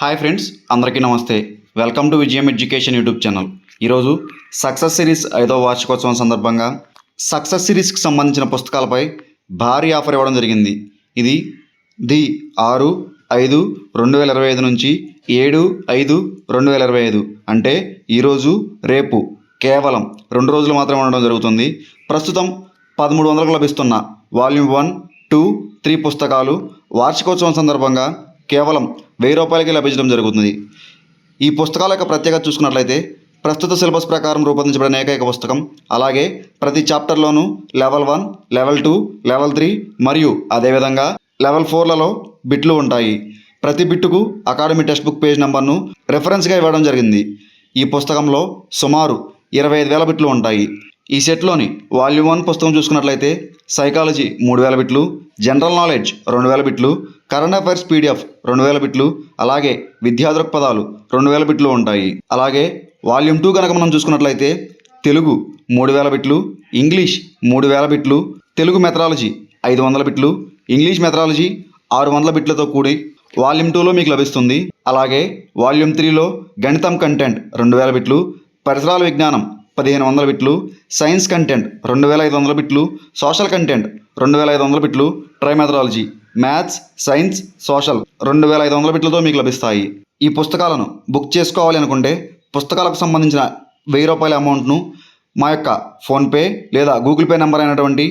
Hi friends అందరికీ నమస్తే. Welcome to Vijayam education YouTube channel. ఈరోజు సక్సెస్ సిరీస్ ఐదవ వార్షికోత్సవం సందర్భంగా సక్సెస్ సిరీస్కి సంబంధించిన పుస్తకాలపై భారీ ఆఫర్ ఇవ్వడం జరిగింది. ఇది ది ఆరు ఐదు రెండు వేల ఇరవై ఐదు నుంచి ఏడు ఐదు రెండు వేల ఇరవై ఐదు. అంటే ఈరోజు రేపు కేవలం రెండు రోజులు మాత్రమే ఉండడం జరుగుతుంది. ప్రస్తుతం పదమూడు వందలకు లభిస్తున్న వాల్యూమ్ వన్ టూ త్రీ పుస్తకాలు వార్షికోత్సవం సందర్భంగా కేవలం వెయ్యి రూపాయలకి లభించడం జరుగుతుంది. ఈ పుస్తకాల యొక్క ప్రత్యేకత చూసుకున్నట్లయితే ప్రస్తుత సిలబస్ ప్రకారం రూపొందించబడిన ఏకైక పుస్తకం అలాగే ప్రతి చాప్టర్లోనూ level one level two level three మరియు అదేవిధంగా లెవెల్ ఫోర్లలో బిట్లు ఉంటాయి. ప్రతి బిట్టుకు అకాడమీ టెక్స్ట్ బుక్ పేజ్ నెంబర్ను రెఫరెన్స్గా ఇవ్వడం జరిగింది. ఈ పుస్తకంలో సుమారు ఇరవై ఐదు వేల బిట్లు ఉంటాయి. ఈ సెట్లోని వాల్యూమ్ వన్ పుస్తకం చూసుకున్నట్లయితే సైకాలజీ మూడు వేల బిట్లు జనరల్ నాలెడ్జ్ రెండు వేల బిట్లు కరెంట్ అఫైర్స్ పీడిఎఫ్ రెండు వేల బిట్లు అలాగే విద్యా దృక్పథాలు రెండు వేల బిట్లు ఉంటాయి. అలాగే వాల్యూమ్ టూ కనుక మనం చూసుకున్నట్లయితే తెలుగు మూడు వేల బిట్లు ఇంగ్లీష్ మూడు వేల బిట్లు తెలుగు మెథడాలజీ ఐదు వందల బిట్లు ఇంగ్లీష్ మెథడాలజీ ఆరు వందల బిట్లతో కూడి వాల్యూమ్ టూలో మీకు లభిస్తుంది. అలాగే వాల్యూమ్ త్రీలో గణితం కంటెంట్ రెండు వేల బిట్లు పరిసరాల విజ్ఞానం పదిహేను వందల బిట్లు సైన్స్ కంటెంట్ రెండు వేల ఐదు వందల బిట్లు సోషల్ కంటెంట్ రెండు వేల ఐదు వందల బిట్లు ట్రైమెథడాలజీ మ్యాథ్స్ సైన్స్ సోషల్ రెండు వేల ఐదు వందల బిట్లతో మీకు లభిస్తాయి. ఈ పుస్తకాలను బుక్ చేసుకోవాలి అనుకుంటే పుస్తకాలకు సంబంధించిన వెయ్యి రూపాయల అమౌంట్ను మా యొక్క ఫోన్పే లేదా గూగుల్ పే నెంబర్ అయినటువంటి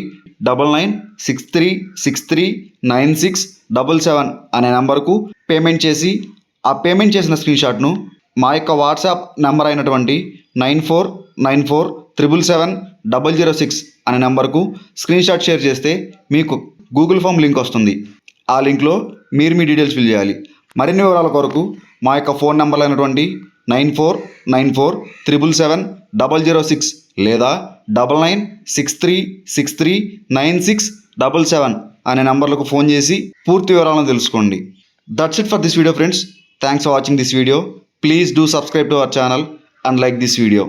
double nine six three six three nine six double seven అనే నెంబర్కు పేమెంట్ చేసి ఆ పేమెంట్ చేసిన స్క్రీన్ షాట్ను మా యొక్క వాట్సాప్ నెంబర్ అయినటువంటి nine four nine four triple seven double zero six అనే నెంబర్కు స్క్రీన్షాట్ షేర్ చేస్తే మీకు గూగుల్ ఫామ్ లింక్ వస్తుంది. ఆ లింక్లో మీరు మీ డీటెయిల్స్ ఫిల్ చేయాలి. మరిన్ని వివరాల కొరకు మా యొక్క ఫోన్ నెంబర్లు అయినటువంటి nine four nine four triple seven double zero six లేదా double nine six three six three nine six double seven అనే నంబర్లకు ఫోన్ చేసి పూర్తి వివరాలను తెలుసుకోండి. That's it for this video friends thanks for watching this video please do subscribe to our channel and like this video